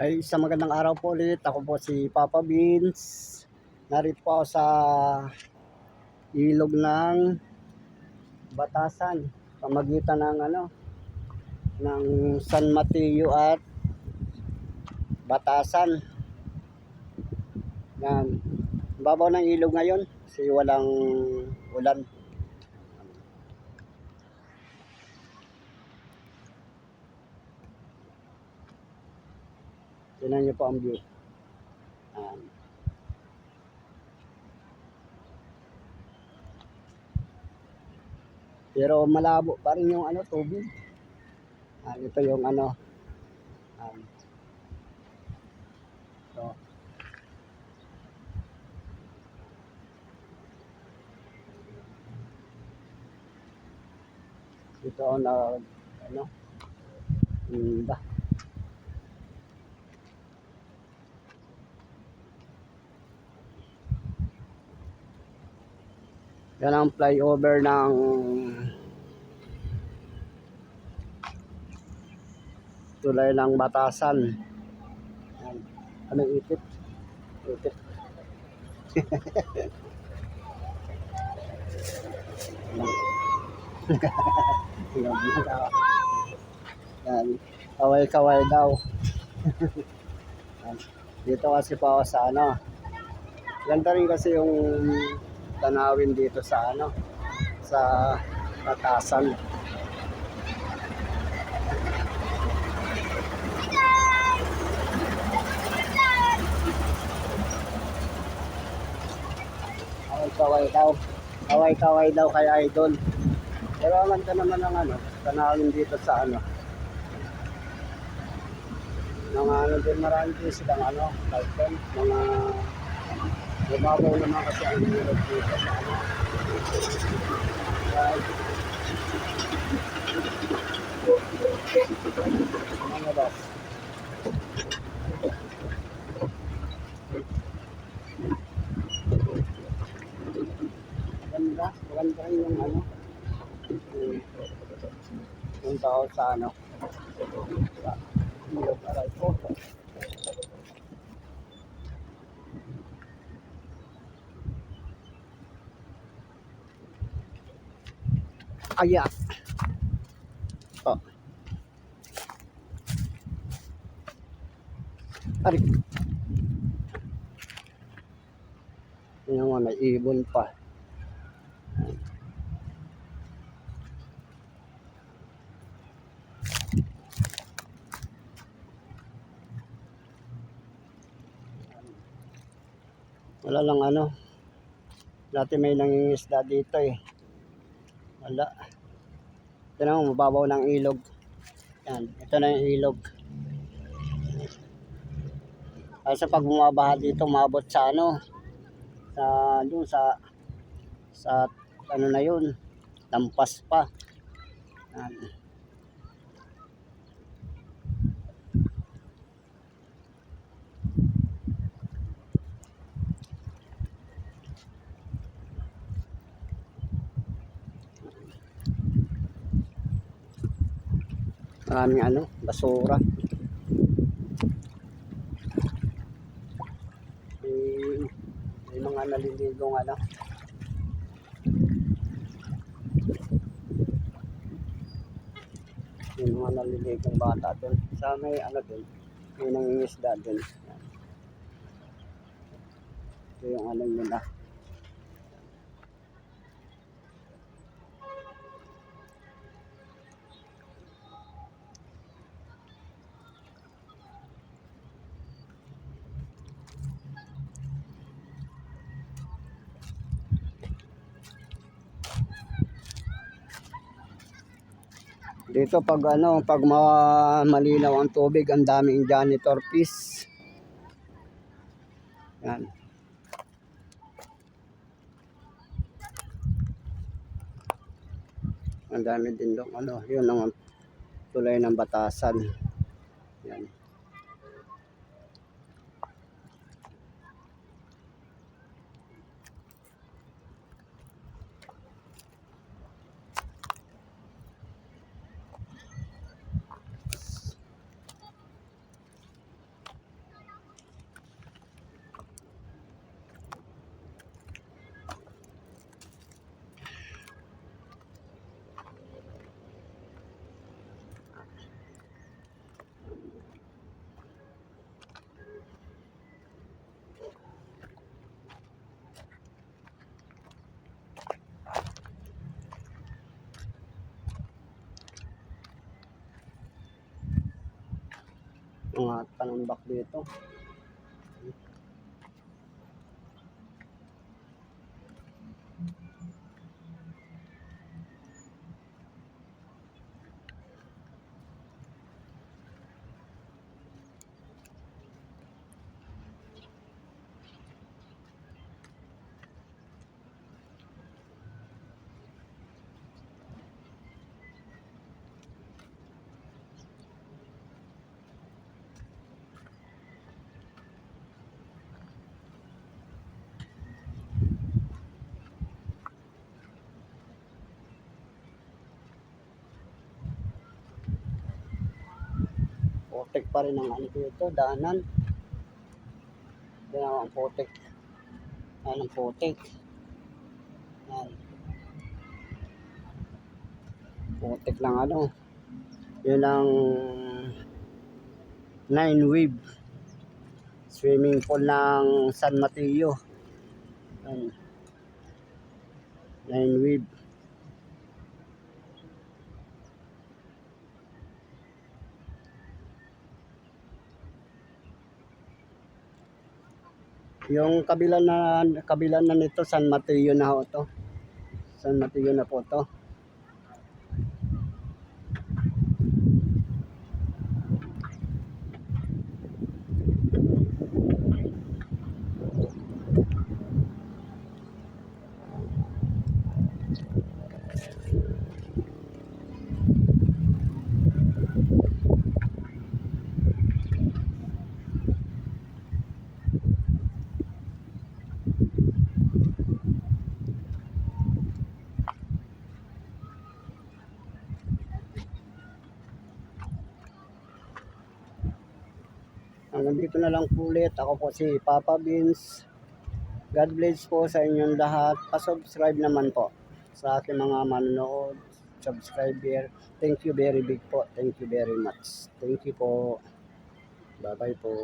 Ay, isang magandang araw po ulit. Ako po si Papa Beans. Narito po ako sa ilog ng Batasan. Pamagitan ng ano, ng San Mateo at Batasan. Yan. Babaw ng ilog ngayon kasi walang ulan. Tingnan niyo po ang view. Yan. Pero malabo pa rin yung ano, tubig. Ah, ito yung ano. Um, ito. Ito ang na, ano, hmm, ba? Yan ang flyover ng tulay ng batasan. Yan. Anong itip? Itip. Yan. Kaway-kaway daw. Dito kasi pa ako sa ano. Ganda rin kasi yung tanawin dito sa ano sa batasan. Kaway-kaway daw. Kaway-kaway daw kay Idol. Pero ang ganda naman ng ano, tanawin dito sa ano. Mga ano din marami din silang ano, mga Lumabaw naman kasi ang dito sa. Mga boss. Ganda, maganda rin yung ano. Yung tao sa ano. Sa ilog aray ko. Aya. Oh. Ari. Yan nga, may ibon pa. Wala lang ano. Dati may nangingisda dito eh. Wala. Ito na, mababaw ng ilog. Yan, ito na yung ilog. Kasi pag bumabaha dito, maabot sa ano, sa, doon sa, sa, ano na yun, lampas pa. Yan. Maraming ano, basura. May, may mga naliligong ano. May mga naliligong bata dun. Sa may ano dun, may nangingisda. Yan. Ito yung ano nila. Dito pag ano, pag ma- malinaw ang tubig, ang daming janitor fish. Yan. Ang dami din doon, ano, yun ang tulay ng batasan. Yan. Mga panambak dito. Putik pa rin ang ano dito, daanan. Yan ang putik. Yan ang putik. Yan. Putik lang ano. Yun ang nine wave swimming pool ng San Mateo. Yan. Nine wave. Yung kabila na kabila na nito San Mateo na ho to. San Mateo na po to. Dito na lang po ulit. Ako po si Papa Beans. God bless po sa inyong lahat. Pa-subscribe naman po sa aking mga manonood, subscriber. Thank you very big po. Thank you very much. Thank you po. Bye-bye po.